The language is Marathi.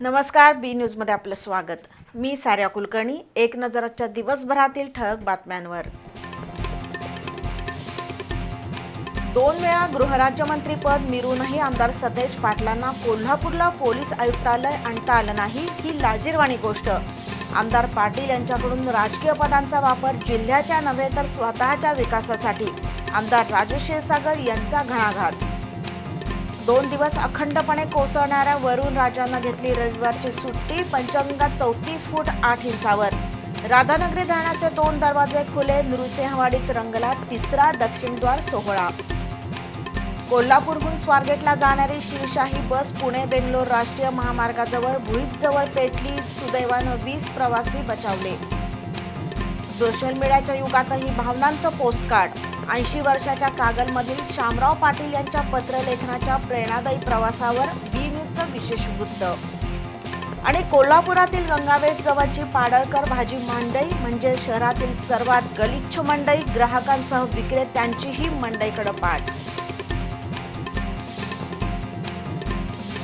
नमस्कार बी न्यूजमध्ये आपलं स्वागत. मी साऱ्या कुलकर्णी एक नजराच्या दिवसभरातील ठळक बातम्यांवर. दोन वेळा गृहराज्यमंत्रीपद मिरूनही आमदार सतेज पाटलांना कोल्हापूरला पोलीस आयुक्तालय आणता आलं नाही ही लाजीरवाणी गोष्ट. आमदार पाटील यांच्याकडून राजकीय पदांचा वापर जिल्ह्याच्या नव्हे तर स्वतःच्या विकासासाठी. आमदार राजू क्षीरसागर यांचा घणाघात. दोन दिवस अखंडपणे कोसळणाऱ्या वरुण राजानं घेतली रविवारची सुट्टी पंचगंगा चौतीस फूट आठ इंचावर. राधानगरी धरणाचे दोन दरवाजे खुले नृसिंहवाडीत रंगला तिसरा दक्षिणद्वार सोहळा. कोल्हापूरहून स्वारगेटला जाणारी शिवशाही बस पुणे बेंगलोर राष्ट्रीय महामार्गाजवळ भुईजवळ पेटली सुदैवानं वीस प्रवासी बचावले. सोशल मीडियाच्या युगातही भावनांचं पोस्टकार्ड ऐंशी वर्षाच्या कागलमधील शामराव पाटील यांच्या पत्रलेखनाच्या प्रेरणादायी प्रवासावर बी न्यूजचं विशेष वृत्त. आणि कोल्हापुरातील गंगावेश जवळची पाडळकर भाजी मंडई म्हणजे शहरातील सर्वात गलिच्छ मंडई ग्राहकांसह विक्रेत्यांचीही मंडईकडे पाठ.